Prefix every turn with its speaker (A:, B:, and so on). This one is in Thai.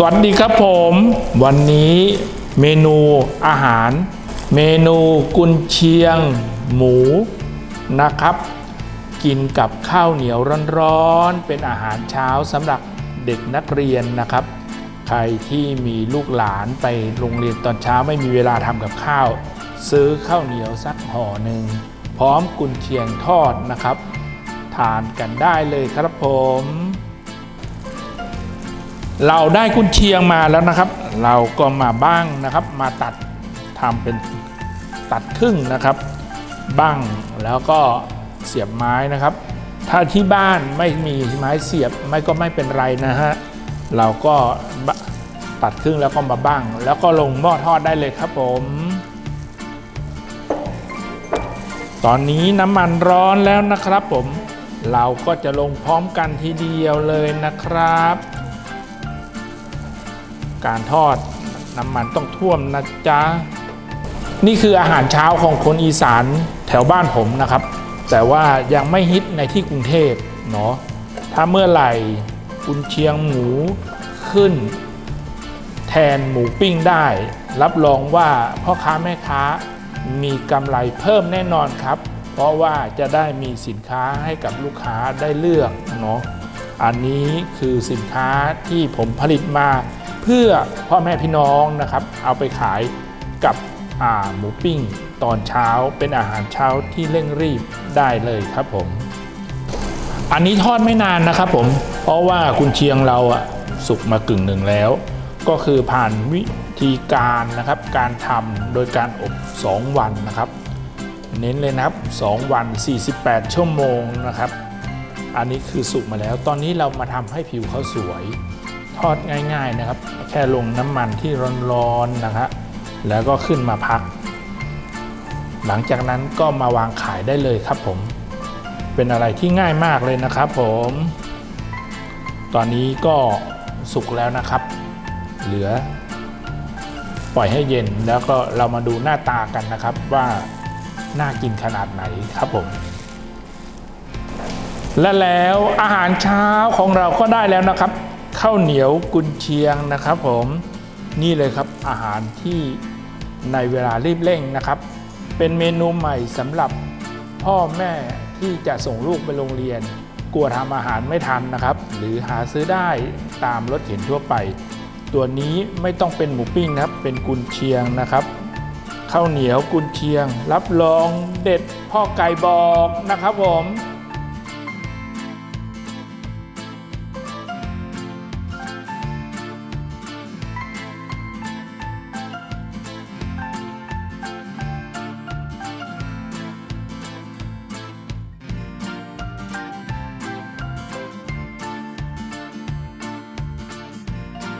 A: สวัสดีครับผม วันนี้เมนูอาหาร เมนูกุนเชียง หมูนะครับ กินกับข้าวเหนียวร้อนๆ เป็นอาหารเช้าสำหรับเด็กนักเรียนนะครับ ใครที่มีลูกหลานไปโรงเรียนตอนเช้าไม่มีเวลาทำกับข้าว ซื้อข้าวเหนียวสักห่อหนึ่งพร้อมกุนเชียงทอดนะครับ ทานกันได้เลยครับผม เราได้กุนเชียงมาแล้วนะครับ เราก็มาบ้างนะครับ มาตัดทำเป็นตัดครึ่งนะครับ บ้างแล้วก็เสียบไม้นะครับ ถ้าที่บ้านไม่มีไม้เสียบไม่ก็ไม่เป็นไรนะฮะเราก็ตัดครึ่งแล้วก็มาบ้าง แล้วก็ลงหม้อทอดได้เลยครับผม ตอนนี้น้ำมันร้อนแล้วนะครับผม เราก็จะลงพร้อมกันทีเดียวเลยนะครับ การทอดน้ำมันต้องท่วมนะจ๊ะ นี่คืออาหารเช้าของคนอีสานแถวบ้านผมนะครับ แต่ว่ายังไม่ฮิตในที่กรุงเทพเนาะถ้าเมื่อไหร่กุนเชียงหมูขึ้น แทนหมูปิ้งได้ รับรองว่าพ่อค้าแม่ค้ามีกำไรเพิ่มแน่นอนครับ เพราะว่าจะได้มีสินค้าให้กับลูกค้าได้เลือกเนาะอันนี้คือสินค้าที่ผมผลิตมา พื่อพ่อแม่พี่น้องนะครับ เอาไปขายกับหมูปิ้งตอนเช้าเป็นอาหารเช้าที่เร่งรีบได้เลยครับผม อันนี้ทอดไม่นานนะครับผม เพราะว่าคุณเชียงเราอะสุกมากึ่งหนึ่งแล้ว ก็คือผ่านวิธีการนะครับ การทำโดยการอบ 2 วันนะครับ เน้นเลยนะครับ 2 วัน 48 ชั่วโมงนะครับ อันนี้คือสุกมาแล้ว ตอนนี้เรามาทำให้ผิวเขาสวย ทอดง่ายๆนะครับ แค่ลงน้ำมันที่ร้อนๆนะครับแล้วก็ขึ้นมาพัก หลังจากนั้นก็มาวางขายได้เลยครับผม เป็นอะไรที่ง่ายมากเลยนะครับผม ตอนนี้ก็สุกแล้วนะครับ เหลือ ปล่อยให้เย็นแล้วก็เรามาดูหน้าตากันนะครับว่าน่ากินขนาดไหนครับผมและแล้วอาหารเช้าของเราก็ได้แล้วนะครับ ข้าวเหนียวกุนเชียงนะครับ ผมนี่เลยครับอาหารที่ในเวลารีบเร่งนะครับ เป็นเมนูใหม่สำหรับพ่อแม่ที่จะส่งลูกไปโรงเรียน กลัวทำอาหารไม่ทันนะครับ หรือหาซื้อได้ตามรถเข็นทั่วไป ตัวนี้ไม่ต้องเป็นหมูปิ้งครับ เป็นกุนเชียงนะครับข้าวเหนียวกุนเชียง รับรองเด็ดพ่อไก่บอกนะครับผม